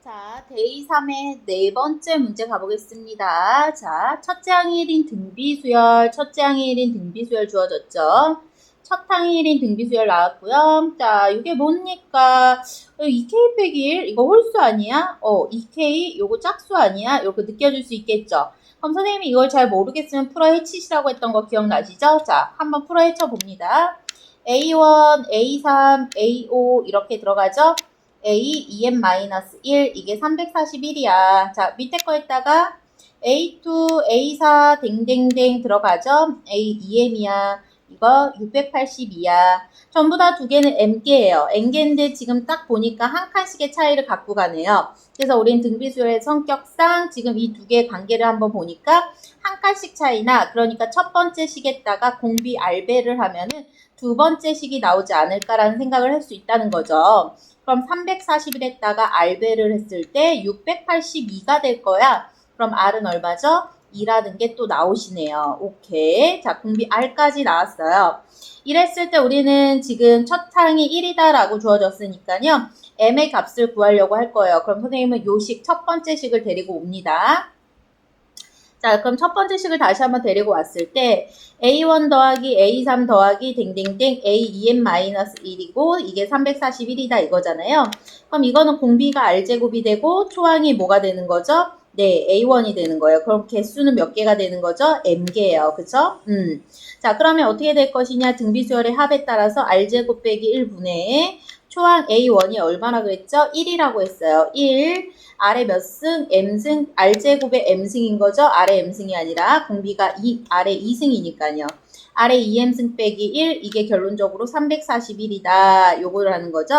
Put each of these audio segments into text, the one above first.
자, 데이 3의 네 번째 문제 가보겠습니다. 자, 첫째 항이 1인 등비수열, 첫째 항이 1인 등비수열 주어졌죠. 첫 항이 1인 등비수열 나왔고요. 자, 이게 뭡니까? 2K 빼기 1? 이거 홀수 아니야? 어, 2K, 요거 짝수 아니야? 이렇게 느껴질 수 있겠죠. 그럼 선생님이 이걸 잘 모르겠으면 풀어 헤치시라고 했던 거 기억나시죠? 자, 한번 풀어 헤쳐 봅니다. A1, A3, A5 이렇게 들어가죠? A, 2M-1 이게 341이야. 자, 밑에 거에다가 A2, A4 댕댕댕 들어가죠? A, 2M이야. 이거 682야. 전부 다 두 개는 M개예요. N개인데 지금 딱 보니까 한 칸씩의 차이를 갖고 가네요. 그래서 우린 등비수열의 성격상 지금 이 두 개의 관계를 한번 보니까 한 칸씩 차이나 그러니까 첫 번째 식에다가 공비 알배를 하면은 두 번째 식이 나오지 않을까라는 생각을 할 수 있다는 거죠. 그럼 341에다가 알배를 했을 때 682가 될 거야. 그럼 R은 얼마죠? 2라는 게 또 나오시네요. 오케이. 자, 공비 R까지 나왔어요. 이랬을 때 우리는 지금 첫 항이 1이다라고 주어졌으니까요. M의 값을 구하려고 할 거예요. 그럼 선생님은 요식 첫 번째 식을 데리고 옵니다. 자, 그럼 첫 번째 식을 다시 한번 데리고 왔을 때 A1 더하기 A3 더하기 댕댕댕 A2M-1이고 이게 341이다 이거잖아요. 그럼 이거는 공비가 R제곱이 되고 초항이 뭐가 되는 거죠? 네, A1이 되는 거예요. 그럼 개수는 몇 개가 되는 거죠? M개예요. 그쵸? 음. 자, 그러면 어떻게 될 것이냐? 등비 수열의 합에 따라서 R제곱 빼기 1분의 초항 A1이 얼마나 그랬죠? 1이라고 했어요. 1. 아래 몇 승? M승, R제곱의 M승인 거죠? 아래 M승이 아니라 공비가 2, 아래 2승이니까요. 아래 2M승 빼기 1, 이게 결론적으로 341이다. 요거를 하는 거죠.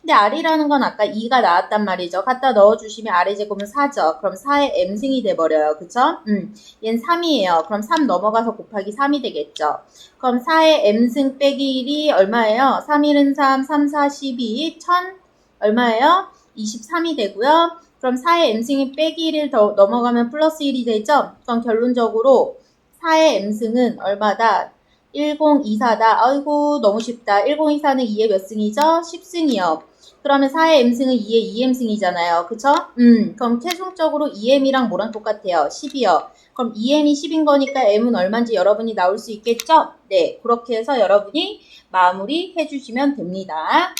근데 R이라는 건 아까 2가 나왔단 말이죠. 갖다 넣어주시면 R의 제곱은 4죠. 그럼 4의 M승이 돼버려요. 그쵸? 음, 얘는 3이에요. 그럼 3 넘어가서 곱하기 3이 되겠죠. 그럼 4의 M승 빼기 1이 얼마예요? 3, 1은 3, 3, 4, 12, 1000 얼마예요? 23이 되고요. 그럼 4의 M승이 빼기 1을 더 넘어가면 플러스 1이 되죠? 그럼 결론적으로 4의 M승은 얼마다? 1024다. 아이고 너무 쉽다. 1024는 2의 몇 승이죠? 10승이요. 그러면 4의 M승은 2의 2M승이잖아요. 그쵸? 음, 그럼 최종적으로 2M이랑 뭐랑 똑같아요? 10이요. 그럼 2M이 10인 거니까 M은 얼마인지 여러분이 나올 수 있겠죠? 네, 그렇게 해서 여러분이 마무리 해 주시면 됩니다.